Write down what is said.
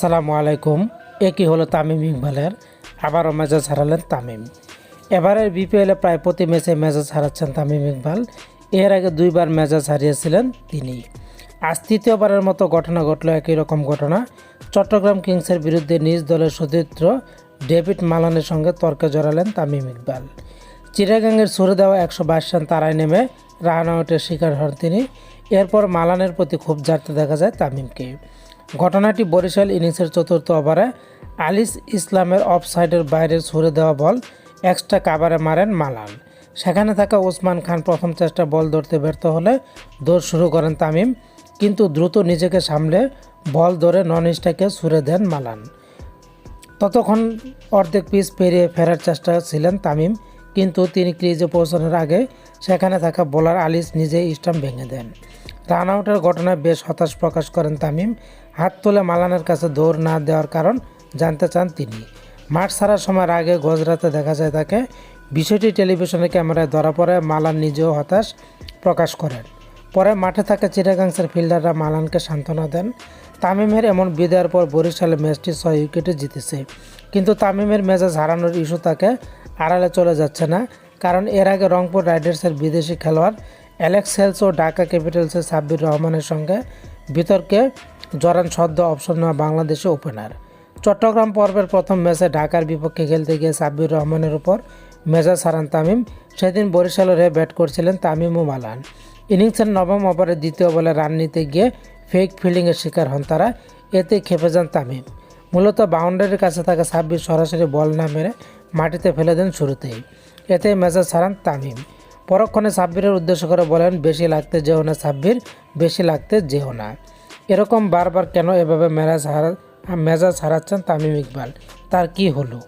সালামু আলাইকুম। একই হলো তামিম ইকবালের? আবারও মেজাজ হারালেন তামিম। এবারের বিপিএলে প্রায় প্রতি ম্যাচে মেজাজ হারাচ্ছেন তামিম ইকবাল। এর আগে দুইবার মেজাজ হারিয়েছিলেন তিনি। আজ তৃতীয়বারের মতো ঘটনা ঘটল একই রকম ঘটনা। চট্টগ্রাম কিংসের বিরুদ্ধে নিজ দলের সতীর্থ ডেভিড মালানের সঙ্গে তর্কে জড়ালেন তামিম ইকবাল। চিরাগাঙ্গের ছুড়ে দেওয়া একশো বাইশ রান তারায় নেমে রান আউটের শিকার হন তিনি। এরপর মালানের প্রতি খুব জারতে দেখা যায় তামিমকে। ঘটনাটি বরিশাল ইনিংসের চতুর্থ ওভারে আলিস ইসলামের অফ সাইডের বাইরে ছুড়ে দেওয়া বল এক্সট্রা কাভারে মারেন মালান। সেখানে থাকা ওসমান খান প্রথম চেষ্টা বল ধরতে ব্যর্থ হলে দৌড় শুরু করেন তামিম, কিন্তু দ্রুত নিজেকে সামলে বল ধরে নন স্ট্রাইকে ছুড়ে দেন মালান। ততক্ষণ অর্ধেক পিস পেরিয়ে ফেরার চেষ্টা ছিলেন তামিম কিন্তু তিনি ক্রিজে পৌঁছানোর আগে সেখানে থাকা বোলার আলিস নিজেই স্টাম্প ভেঙে দেন। রান আউটের ঘটনায় বেশ হতাশ প্রকাশ করেন তামিম। হাত তুলে মালানের কাছে দৌড় না দেওয়ার কারণ জানতে চান তিনি। মাঠ ছাড়ার সময় আগে গজরাতে দেখা যায় তাকে। বিষয়টি টেলিভিশনের ক্যামেরায় ধরা পড়ে, মালান নিজেও হতাশ প্রকাশ করেন। পরে মাঠে থাকা চিটাগাংসের ফিল্ডাররা মালানকে সান্ত্বনা দেন। তামিমের এমন বিদায়ের পর বরিশালে ম্যাচটি ছয় উইকেটে জিতেছে। কিন্তু তামিমের মেজাজ হারানোর ইস্যু তাকে আড়ালে চলে যাচ্ছে না। কারণ এর আগে রংপুর রাইডার্সের বিদেশি খেলোয়াড় অ্যালেক্স হেলস ও ঢাকা ক্যাপিটালসের সাব্বির রহমানের সঙ্গে বিতর্কে জরান সদ্য অপশন নেওয়া বাংলাদেশি ওপেনার। চট্টগ্রাম পর্বের প্রথম ম্যাচে ঢাকার বিপক্ষে খেলতে গিয়ে সাব্বির রহমানের উপর মেজাজ হারান তামিম। সেদিন বরিশালের হয়ে ব্যাট করছিলেন তামিম ও মালান। ইনিংসের নবম ওভারে দ্বিতীয় বলে রান নিতে গিয়ে ফেক ফিল্ডিংয়ের শিকার হন তারা। এতে খেপে যান তামিম। মূলত বাউন্ডারির কাছে থাকা সাব্বির সরাসরি বল না মেরে মাটিতে ফেলে দেন শুরুতেই। এতে মেজাজ হারান তামিম। পরক্ষণে সাব্বিরের উদ্দেশ্য করে বলেন, বেশি লাগতে যেও না সাব্বির বেশি লাগতে যেও না। এরকম বারবার কেন এভাবে মেজাজ হারা মেজাজ হারাচ্ছেন তামিম ইকবাল? তার কি হলো?